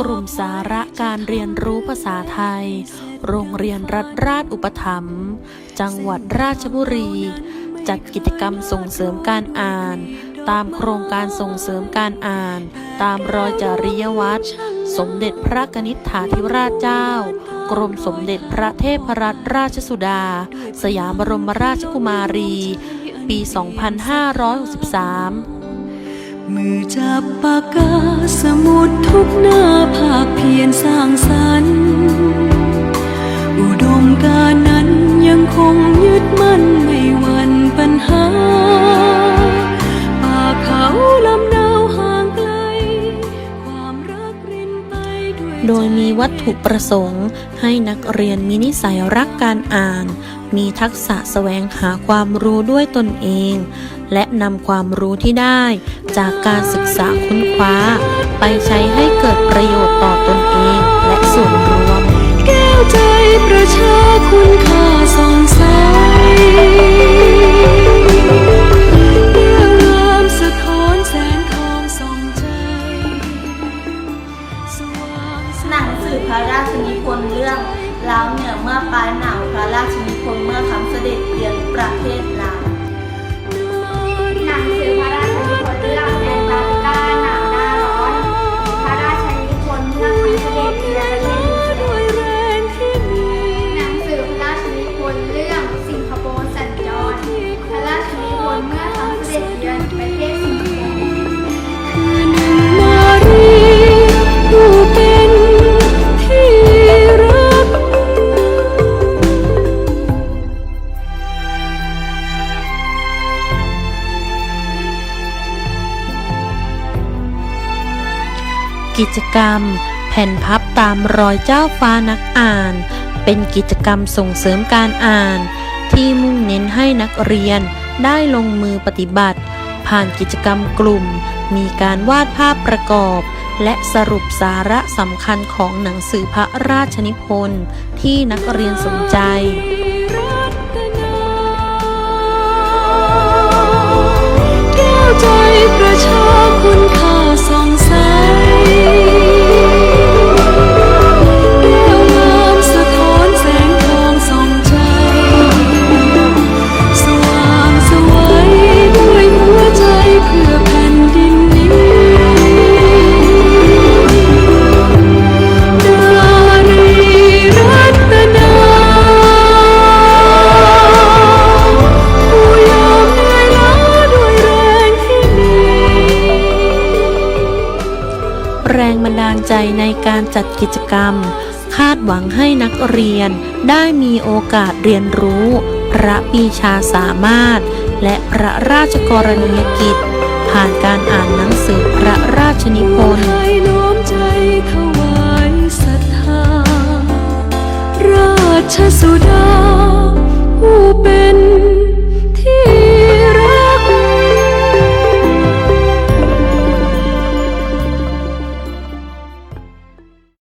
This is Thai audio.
กลุ่มสาระการเรียนรู้ภาษาไทย โรงเรียนรัฐราชอุปถัมภ์จังหวัดราชบุรี จัดกิจกรรมส่งเสริมการอ่าน ตามโครงการส่งเสริมการอ่าน ตามรอยจริยวัตรสมเด็จพระกนิษฐาธิราชเจ้า กรมสมเด็จพระเทพรัตนราชสุดา สยามบรมราชกุมารี ปี 2563 มือจับปากกาสมุดทุกหน้าภาคเพียรสร้างสรรค์ อุดมการนั้นยังคงยึดมั่นไม่วันปัญหา ป่าเขาลำนาวห่างไกล ความรักรินไปด้วยโดยมีวัตถุประสงค์ ให้นักเรียนมีนิสัยรักการอ่าน มีทักษะแสวงหาความรู้ด้วยตนเอง และนำความรู้ที่ได้ จากการศึกษาค้นคว้า ไปใช้ให้เกิดประโยชน์ต่อตนเอง และส่วนรวม แก้วใจประชาคุณค่าสองสเรื่องงามสะท้อนแสงทองสองใจสว่างสหนังสือพระราชนิพนธ์เรื่องลาวเหนือเมื่อปลายหนาวพระราชนิพนธ์เมื่อคำ กิจกรรม แผ่นพับตามรอยเจ้าฟ้านักอ่าน เป็นกิจกรรมส่งเสริมการอ่าน ที่มุ่งเน้นให้นักเรียนได้ลงมือปฏิบัติ ผ่านกิจกรรมกลุ่ม มีการวาดภาพประกอบ และสรุปสาระสำคัญของหนังสือพระราชนิพนธ์ที่นักเรียนสนใจ แรงบันดาลใจในการจัดกิจกรรม คาดหวังให้นักเรียนได้มีโอกาสเรียนรู้ พระปีชาสามารถ และพระราชกรณียกิจ ผ่านการอ่านหนังสือพระราชนิพนธ์